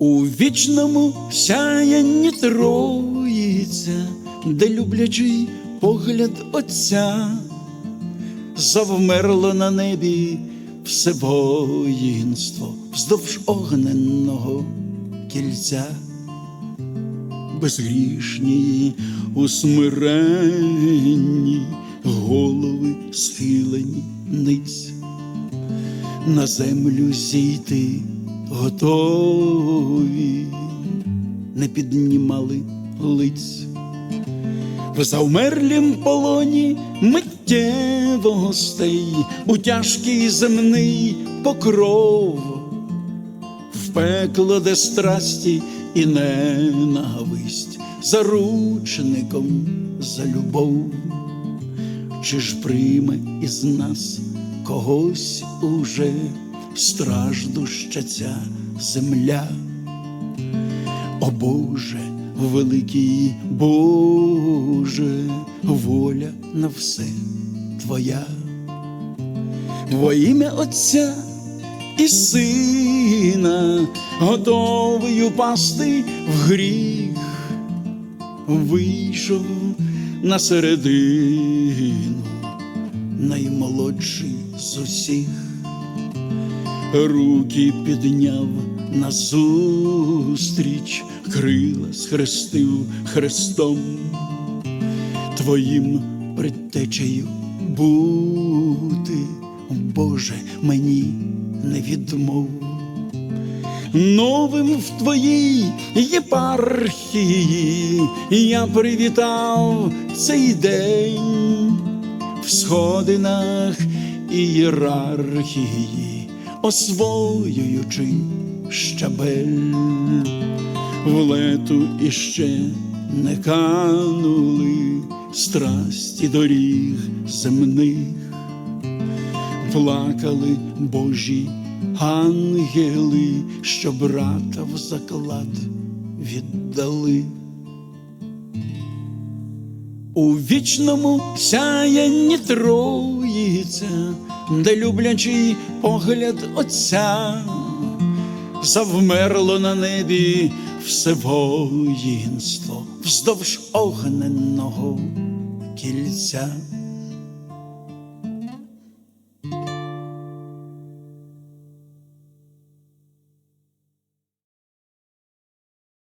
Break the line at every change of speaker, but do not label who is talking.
У вічному сяянні троїця, де люблячий погляд Отця, завмерло на небі все воїнство вздовж огненного кільця, безгрішні, усмиренні, голови схилені ниць, на землю зійти готові, не піднімали лиць. В завмерлім полоні миттєвостей, у тяжкий земний покров, в пекло, де страсті і ненависть, заручником за любов. Чи ж прийме із нас когось уже страждуща ця земля? О Боже, великий Боже, воля на все Твоя, во ім'я Отця і Сина, готовий упасти в гріх, вийшов на середину, наймолодший з усіх руки підняв назустріч, крила схрестив хрестом, твоїм предтечею бути, Боже, мені не відмов. Новим в твоїй єпархії я привітав цей день в сходинах ієрархії, освоюючи щабель, в лету іще не канули страсті доріг земних, плакали Божі ангели, що брата в заклад віддали. У вічному сяянні троїця, де люблячий погляд Отця, завмерло на небі все воїнство вздовж огненного кільця.